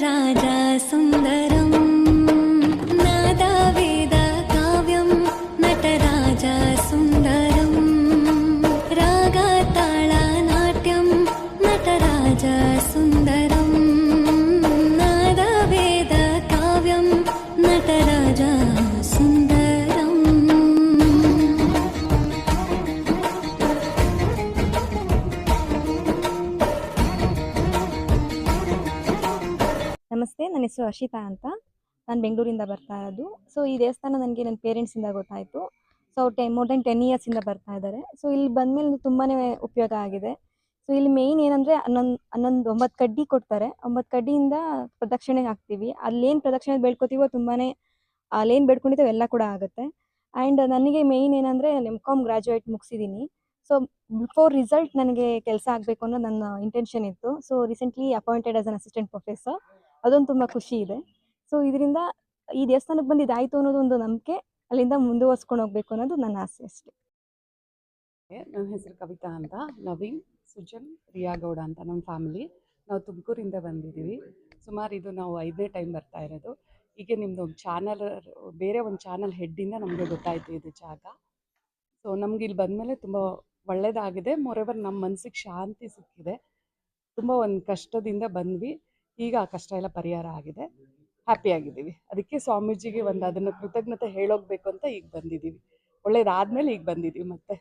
राजा सुन्दरम्। ನಮಸ್ತೆ, ನನ್ನ ಹೆಸರು ಅಶಿತಾ ಅಂತ. ನಾನು ಬೆಂಗಳೂರಿಂದ ಬರ್ತಾ ಇರೋದು. ಸೊ ಈ ದೇವಸ್ಥಾನ ನನಗೆ ನನ್ನ ಪೇರೆಂಟ್ಸಿಂದ ಗೊತ್ತಾಯಿತು. ಸೊ ಟೆ ಮೋರ್ ದೆನ್ ಟೆನ್ ಇಯರ್ಸಿಂದ ಬರ್ತಾ ಇದ್ದಾರೆ ಸೊ ಇಲ್ಲಿ ಬಂದಮೇಲೆ ತುಂಬಾ ಉಪಯೋಗ ಆಗಿದೆ. ಸೊ ಇಲ್ಲಿ ಮೇಯ್ನ್ ಏನಂದರೆ ಹನ್ನೊಂದು ಹನ್ನೊಂದು, ಒಂಬತ್ತು ಕಡ್ಡಿ ಕೊಡ್ತಾರೆ. ಒಂಬತ್ತು ಕಡ್ಡಿಯಿಂದ ಪ್ರದಕ್ಷಿಣೆ ಹಾಕ್ತೀವಿ. ಅಲ್ಲೇನು ಪ್ರದಕ್ಷಿಣೆ ಬೇಡ್ಕೋತೀವೋ ತುಂಬಾ ಅಲ್ಲೇನು ಬೇಡ್ಕೊಂಡಿದ್ದೀವೋ ಎಲ್ಲ ಕೂಡ ಆಗುತ್ತೆ. ಆ್ಯಂಡ್ ನನಗೆ ಮೇಯ್ನ್ ಏನಂದರೆ ಎಂ ಕಾಮ್ ಗ್ರಾಜುಯೇಟ್ ಮುಗಿಸಿದ್ದೀನಿ ಸೊ ಬಿಫೋರ್ ರಿಸಲ್ಟ್ ನನಗೆ ಕೆಲಸ ಆಗಬೇಕು ಅನ್ನೋ ನನ್ನ ಇಂಟೆನ್ಷನ್ ಇತ್ತು. So recently appointed as an assistant professor ಅದೊಂದು ತುಂಬ ಖುಷಿ ಇದೆ. ಸೊ ಇದರಿಂದ ಈ ದೇವಸ್ಥಾನಕ್ಕೆ ಬಂದು ಇದಾಯ್ತು ಅನ್ನೋದು ಒಂದು ನಂಬಿಕೆ, ಅಲ್ಲಿಂದ ಮುಂದುವರ್ಸ್ಕೊಂಡು ಹೋಗ್ಬೇಕು ಅನ್ನೋದು ನನ್ನ ಆಸೆ ಅಷ್ಟೇ. ನನ್ನ ಹೆಸರು ಕವಿತಾ ಅಂತ. ನವೀನ್, ಸುಜನ್, ರಿಯಾ ಗೌಡ ಅಂತ ನಮ್ಮ ಫ್ಯಾಮಿಲಿ ನಾವು ತುಮಕೂರಿಂದ ಬಂದಿದ್ದೀವಿ ಸುಮಾರು ಇದು ನಾವು ಐದನೇ ಟೈಮ್ ಬರ್ತಾ ಇರೋದು. ಹೀಗೆ ನಿಮ್ಮದು ಒಂದು ಚಾನಲ್ ಬೇರೆ ಒಂದು ಚಾನಲ್ ಹೆಡ್ಡಿಂದ ನಮಗೆ ಗೊತ್ತಾಯಿತು ಇದು ಜಾಗ. ಸೊ ನಮ್ಗೆ ಇಲ್ಲಿ ಬಂದಮೇಲೆ ತುಂಬ ಒಳ್ಳೆಯದಾಗಿದೆ ಮೊರೆವರ್ ನಮ್ಮ ಮನಸ್ಸಿಗೆ ಶಾಂತಿ ಸಿಕ್ಕಿದೆ. ತುಂಬ ಒಂದು ಕಷ್ಟದಿಂದ ಬಂದ್ವಿ. ಈಗ ಆ ಕಷ್ಟ ಎಲ್ಲ ಪರಿಹಾರ ಆಗಿದೆ. ಹ್ಯಾಪಿಯಾಗಿದ್ದೀವಿ ಅದಕ್ಕೆ ಸ್ವಾಮೀಜಿಗೆ ಒಂದು ಅದನ್ನು ಕೃತಜ್ಞತೆ ಹೇಳೋಗ್ಬೇಕು ಅಂತ ಈಗ ಬಂದಿದ್ದೀವಿ. ಒಳ್ಳೇದಾದ್ಮೇಲೆ ಈಗ ಬಂದಿದ್ದೀವಿ ಮತ್ತೆ.